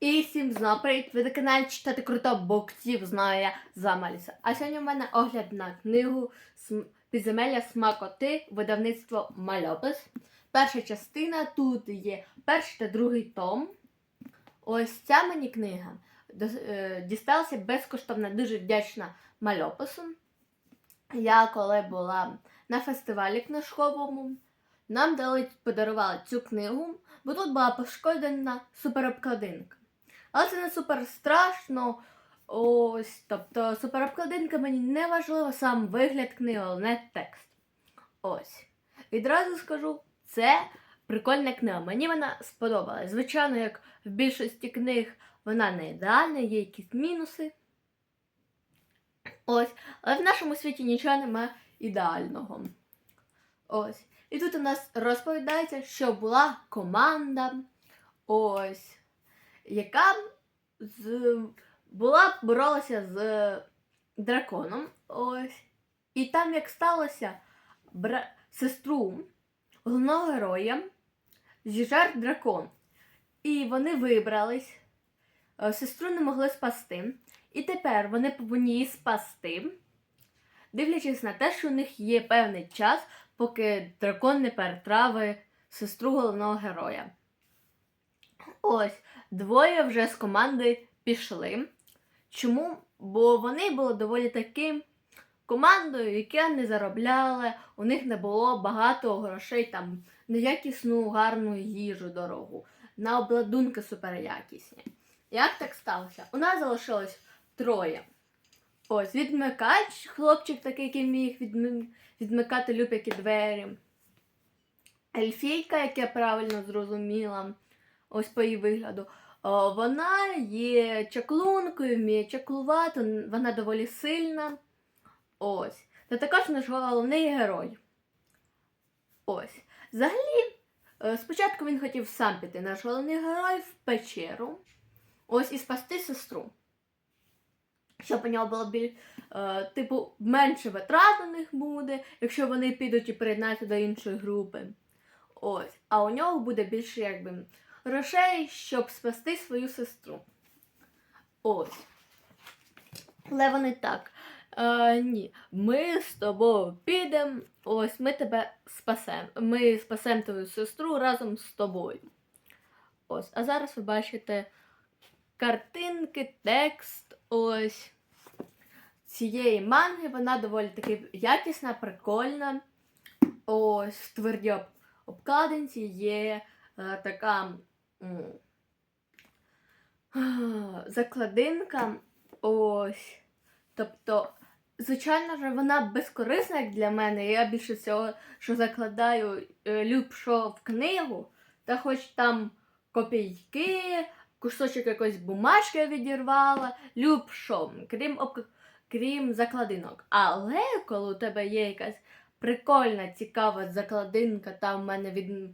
І всім знову привіт! Ви на каналі читати круто боксів, знаю я Маліса. А сьогодні в мене огляд на книгу «См- Підземелля смакоти, видавництво Мальопис. Перша частина тут є перший та другий том. Ось ця мені книга е, дісталася безкоштовно, дуже вдячна Мальопису. Я коли була на фестивалі книжковому, нам дали подарували цю книгу, бо тут була пошкоджена суперобкладинка. Але це не супер страшно. Ось, тобто суперобкладинка мені не важлива сам вигляд книги, але не текст. Ось. Відразу скажу, це прикольна книга. Мені вона сподобалась. Звичайно, як в більшості книг вона не ідеальна, є якісь мінуси. Ось. Але в нашому світі нічого немає ідеального. Ось. І тут у нас розповідається, що була команда, ось, яка з, була боролася з драконом. Ось. І там, як сталося, бра... сестру головного героя зіжар дракон. І вони вибрались, е, сестру не могли спасти. І тепер вони повинні її спасти, дивлячись на те, що у них є певний час, поки дракон не перетравить сестру головного героя. Ось, двоє вже з команди пішли. Чому? Бо вони були доволі таки командою, яка не заробляла, у них не було багато грошей, там, на якісну гарну їжу дорогу, на обладунки суперякісні. Як так сталося? У нас залишилось троє. Ось, відмикач, хлопчик такий, який міг відмикати люпякі двері. Ельфійка, як я правильно зрозуміла, ось по її вигляду. О, вона є чаклункою, вміє чаклувати, вона доволі сильна. Ось. Та також наш головний герой. Ось. Взагалі, е, спочатку він хотів сам піти, наш головний герой, в печеру. Ось і спасти сестру. Щоб у нього було біль, е, типу, менше витрат у них буде, якщо вони підуть і приєднаються до іншої групи. Ось. А у нього буде більше якби грошей, щоб спасти свою сестру. Ось. Але вони так. Е, ні, ми з тобою підемо, ось ми тебе спасемо. Ми спасемо твою сестру разом з тобою. Ось. А зараз ви бачите картинки, текст ось цієї манги. Вона доволі таки якісна, прикольна. Ось в твердій обкладинці є е, така закладинка. Ось. Тобто, звичайно ж, вона безкорисна як для мене. Я більше всього, що закладаю, е, любшо в книгу, та хоч там копійки, кусочок якоїсь бумажки відірвала, любшо, крім, об... крім закладинок. Але коли у тебе є якась прикольна, цікава закладинка, там в мене від,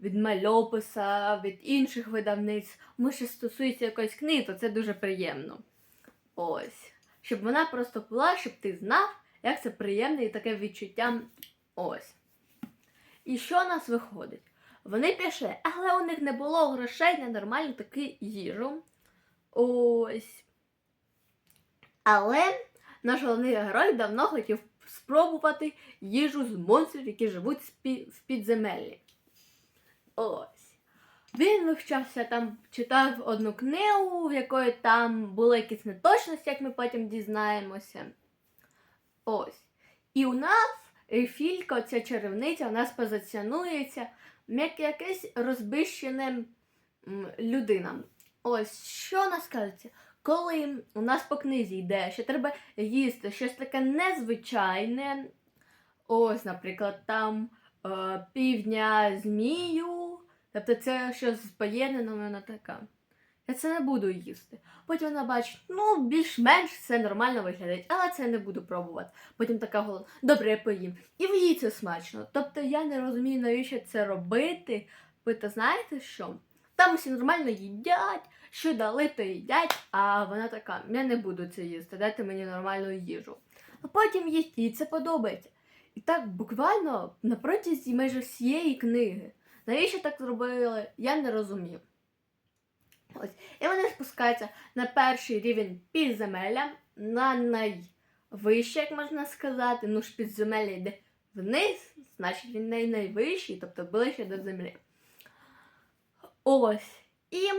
від мальописа, від інших видавниць, може що стосується якоїсь книги, то це дуже приємно. Ось. Щоб вона просто була, щоб ти знав, як це приємне і таке відчуття. Ось. І що у нас виходить? Вони пішли, але у них не було грошей на нормальну таку їжу. Ось. Але наш головний герой давно хотів спробувати їжу з монстрів, які живуть в підземеллі. Ось. Він вивчався там, читав одну книгу, в якої там були якісь неточності, як ми потім дізнаємося. Ось. І у нас Ельфілька, ця чарівниця, у нас позиціонується як якась розбищена м, людина. Ось, що у нас кажеться? Коли у нас по книзі йде, що треба їсти щось таке незвичайне, ось, наприклад, там е, півдня змію, тобто це щось з поєднане, вона така. Я це не буду їсти. Потім вона бачить, ну, більш-менш це нормально виглядає, але це не буду пробувати. Потім така голова, добре, я поїм. І в їй це смачно. Тобто я не розумію, навіщо це робити. Ви то знаєте що? Там усі нормально їдять, що дали, то їдять, а вона така, я не буду це їсти, дайте мені нормальну їжу. А потім їсть, їй це подобається. І так буквально на протязі майже всієї книги. Навіщо так зробили, я не розумів. Ось. І вони спускаються на перший рівень підземелля, на найвище, як можна сказати. Ну ж підземелля йде вниз, значить він не найвищий, тобто ближче до землі. Ось. І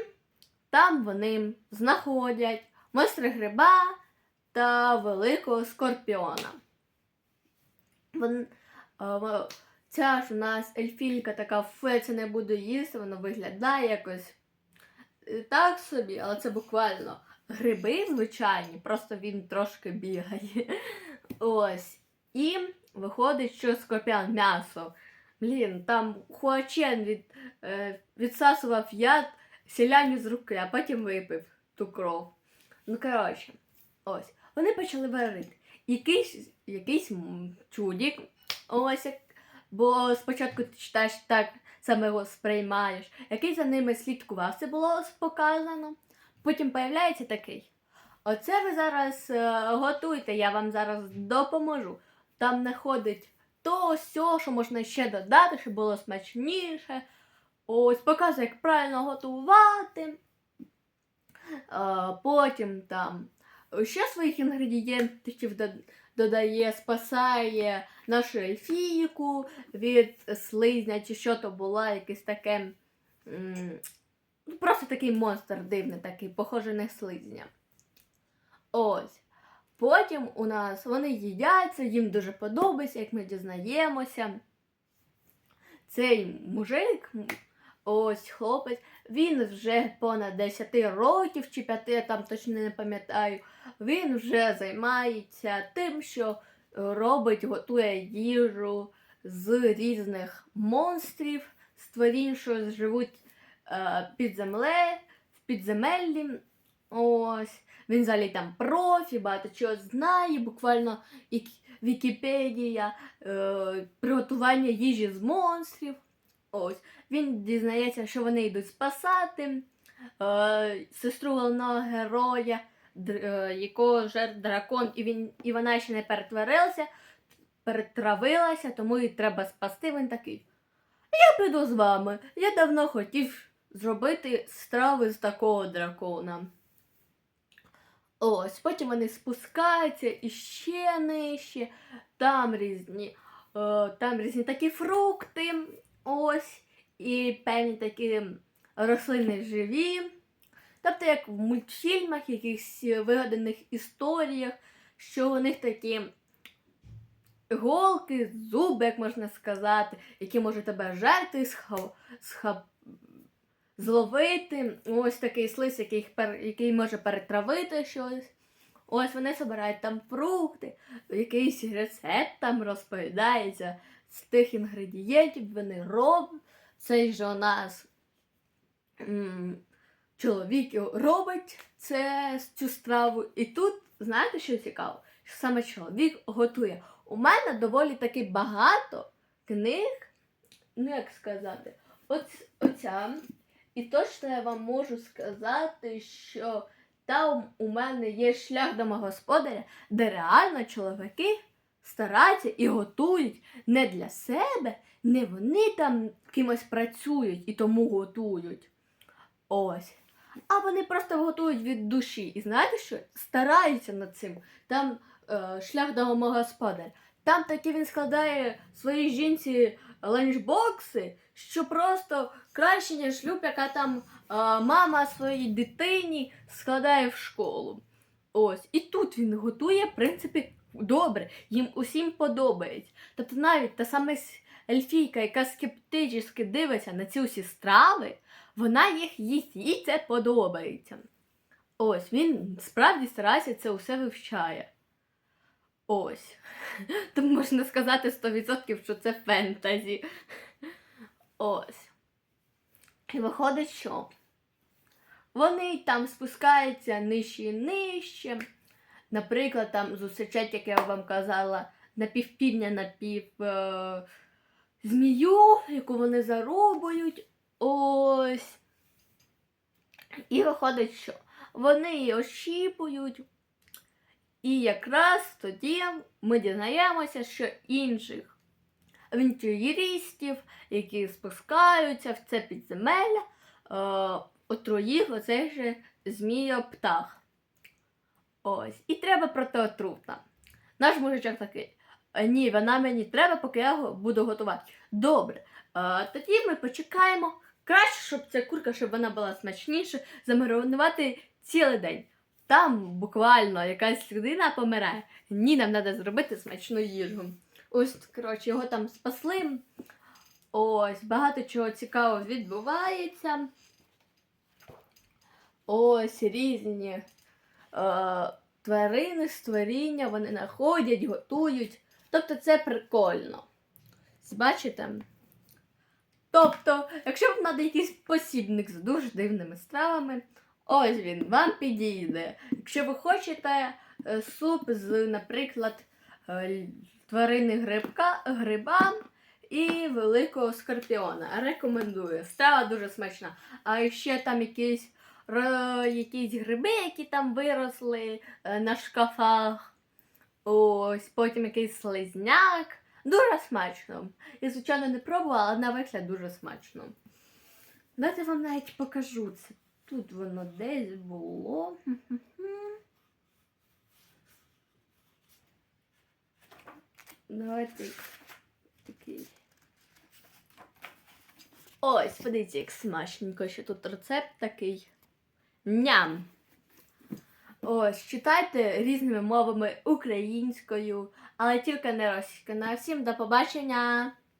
там вони знаходять монстри гриба та великого скорпіона. Вон, в- ця ж у нас ельфійка така фе, не буду їсти, вона виглядає якось е, так собі, але це буквально гриби звичайні, просто він трошки бігає. Ось. І виходить, що скорпіон м'ясо. Блін, там Хуачен від, е, відсасував яд селяні з руки, а потім випив ту кров. Ну, коротше, ось. Вони почали варити. Якийсь, якийсь чудік, ось як. Бо спочатку ти читаєш так, саме його сприймаєш, який за ними слідкував, це було показано. Потім появляється такий. Оце ви зараз е, готуйте, я вам зараз допоможу. Там знаходить то, сьо, що можна ще додати, щоб було смачніше. Ось показує, як правильно готувати. Е, потім там ще своїх інгредієнтів до- додає, спасає нашу ельфійку від слизня, чи що то була, якесь таке. ну, Просто такий монстр дивний, такий, похожий на слизня. Ось. Потім у нас вони їдяться, їм дуже подобається, як ми дізнаємося. Цей мужик, ось хлопець, він вже понад 10 років чи 5, я там точно не пам'ятаю. Він вже займається тим, що робить, готує їжу з різних монстрів, створінь, що живуть е, під землею, в підземеллі. Ось. Він взагалі там профі, багато чого знає, буквально Вікіпедія, е, приготування їжі з монстрів. Ось. Він дізнається, що вони йдуть спасати е, сестру головного героя, е, якого жер дракон, і, він, і вона ще не перетворилася, перетравилася, тому їй треба спасти. Він такий. Я піду з вами. Я давно хотів зробити страви з такого дракона. Ось, потім вони спускаються і ще нижче. Там різні, е, там різні такі фрукти. Ось, і певні такі рослини живі. Тобто, як в мультфільмах, якихось вигаданих історіях, що у них такі голки, зуби, як можна сказати, які можуть тебе жерти, схав, схав, зловити. Ось такий слиз, який, пер- який може перетравити щось. Ось вони збирають там фрукти, якийсь рецепт там розповідається з тих інгредієнтів, вони роблять. Цей же у нас м, чоловік робить це, цю страву. І тут, знаєте, що цікаво? Що саме чоловік готує. У мене доволі таки багато книг, ну як сказати, оць, оця. І точно я вам можу сказати, що там у мене є шлях домогосподаря, де реально чоловіки стараються і готують не для себе, не вони там кимось працюють і тому готують. Ось. А вони просто готують від душі. І знаєте що? Стараються над цим. Там е, шлях домогосподаря. Там таки він складає своїй жінці ланчбокси, що просто краще, ніж шлюб, яка там е, мама своїй дитині складає в школу. Ось. І тут він готує, в принципі, добре. Їм усім подобається. Тобто навіть та сама ельфійка, яка скептично дивиться на ці усі страви, вона їх їсть, їй це подобається. Ось, він справді старається це усе вивчає. Ось. Тому можна сказати 100%, що це фентезі. Ось. І виходить, що вони там спускаються нижче і нижче. Наприклад, там зустрічать, як я вам казала, напівпівня напів е, змію, яку вони заробують. Ось. І виходить, що вони її ощіпують. І якраз тоді ми дізнаємося, що інших авантюристів, які спускаються в це підземелля, е, отруїв оцей же змійоптах. Ось. І треба проти отрута. Наш мужичок такий. «Е, Ні, вона мені треба, поки я буду готувати. Добре. Е, тоді ми почекаємо. Краще, щоб ця курка, щоб вона була смачніша, замаринувати цілий день. Там буквально якась людина помирає. Ні, нам треба зробити смачну їжу. Ось, коротше, його там спасли. Ось, багато чого цікавого відбувається. Ось різні тварини, створіння, вони знаходять, готують. Тобто це прикольно. Бачите? Тобто, якщо вам треба якийсь посібник з дуже дивними стравами, ось він вам підійде. Якщо ви хочете е, суп з, наприклад, е, тварини грибка, гриба і великого скорпіона. Рекомендую. Страва дуже смачна. А ще там якісь, р- якісь гриби, які там виросли е, на шкафах. Ось, потім якийсь слизняк. Дуже смачно. Я, звичайно, не пробувала, але на вигляд дуже смачно. Дайте вам навіть покажу це. Тут воно десь було. Давайте такий. Ось, подивіться, як смачненько, що тут рецепт такий. Ням. Ось, читайте різними мовами українською, але тільки не російською. На всім до побачення!